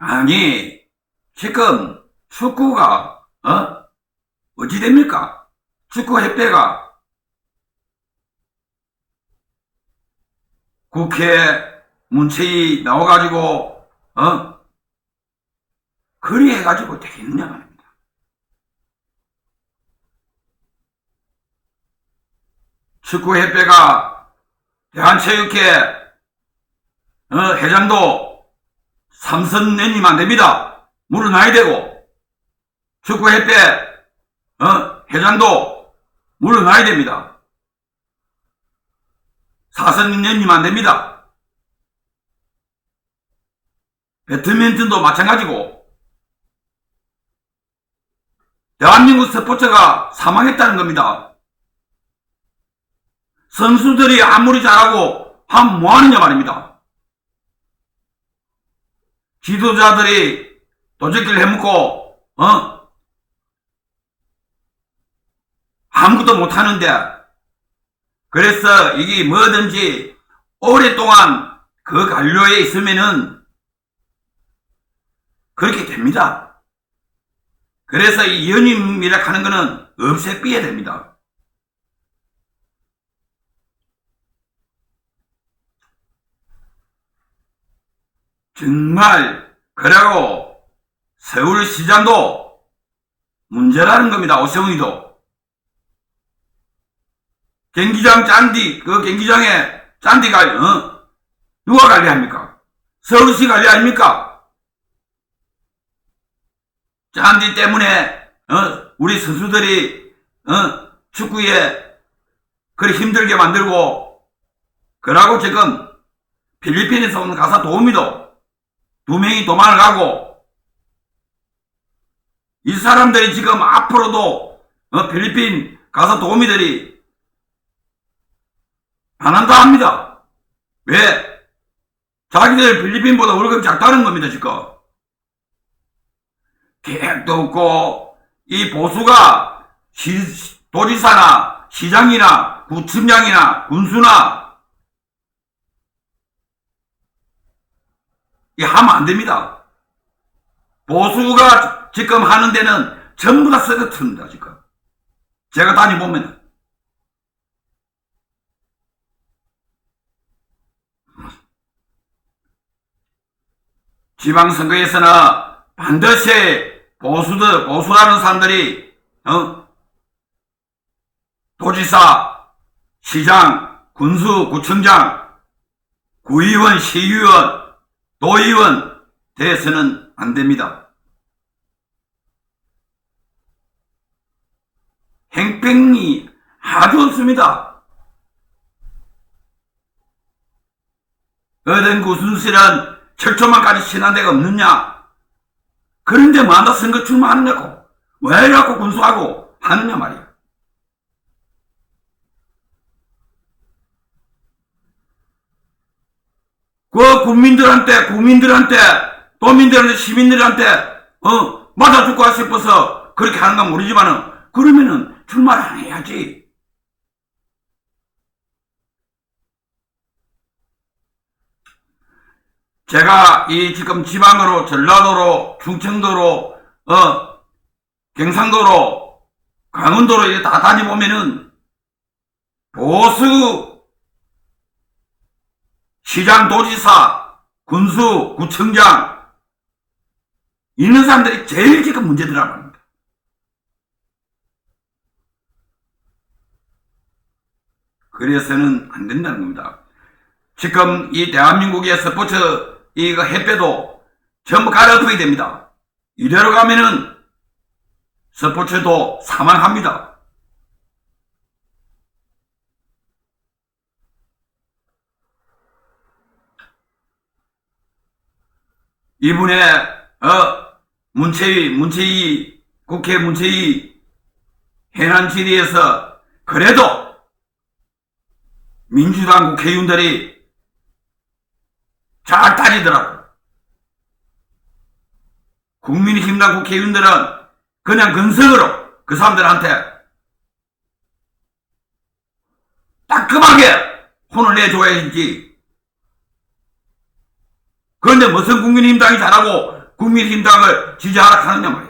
아니, 지금 축구가, 어? 어찌 됩니까? 축구 협회가 국회 문체위 나와가지고, 어? 그리 해가지고 되겠느냐 말입니다. 축구협회가 대한체육회 어, 회장도 삼선 내니면 안 됩니다. 물러나야 되고 축구협회 어, 회장도 물러나야 됩니다. 사선 내니면 안 됩니다. 배드민턴도 마찬가지고 대한민국 스포츠가 사망했다는 겁니다. 선수들이 아무리 잘하고 하면 뭐하느냐 말입니다. 지도자들이 도적기를 해먹고 어? 아무것도 못하는데 그래서 이게 뭐든지 오랫동안 그 관료에 있으면은 그렇게 됩니다. 그래서 이 연임이라 하는 거는 없애삐야 됩니다. 정말 그리고 서울시장도 문제라는 겁니다. 오세훈이도 경기장 짠디 그 경기장에 관리 어? 누가 관리합니까? 서울시 관리 아닙니까? 짠디 때문에 어? 우리 선수들이 어? 축구에 그리 힘들게 만들고 그러고 지금 필리핀에서 온 가사 도우미도 두 명이 도망을 가고 이 사람들이 지금 앞으로도 어, 필리핀 가사 도우미들이 안 한다 합니다. 왜? 자기들 필리핀보다 월급이 작다는 겁니다, 지금. 계획도 없고, 이 보수가 시- 도지사나 시장이나 구청장이나 군수나 이 하면 안 됩니다. 보수가 지금 하는 데는 전부 다 썩어트립니다, 지금. 제가 다녀보면. 지방선거에서는 반드시 보수들, 보수라는 사람들이, 어? 도지사, 시장, 군수, 구청장, 구의원, 시의원, 도의원 돼서는 안 됩니다. 행평이 아주 없습니다. 어떤 구순실은 철조망까지 친한 데가 없느냐? 그런데 뭐한다 선거 출마하느냐고. 왜 이렇게 군수하고 하느냐 말이야. 그 국민들한테, 국민들한테, 도민들한테, 시민들한테, 어, 맞아줄까 싶어서 그렇게 하는 건 모르지만은, 그러면은 출마를 안 해야지. 제가 이 지금 지방으로, 전라도로, 충청도로, 어, 경상도로, 강원도로 다 다니보면은, 보수, 시장, 도지사, 군수, 구청장, 있는 사람들이 제일 지금 문제더라고 합니다. 그래서는 안 된다는 겁니다. 지금 이 대한민국의 스포츠 이거 햇배도 전부 갈아엎어야 됩니다. 이대로 가면은 스포츠도 사망합니다. 이분의 어 문체위 문체위 국회 문체위 해난 질의에서 그래도 민주당 국회의원들이 잘 따지더라고. 국민의힘당 국회의원들은 그냥 근성으로 그 사람들한테 따끔하게 혼을 내줘야지. 그런데 무슨 국민의힘당이 잘하고 국민의힘당을 지지하라 하느냐 말이야.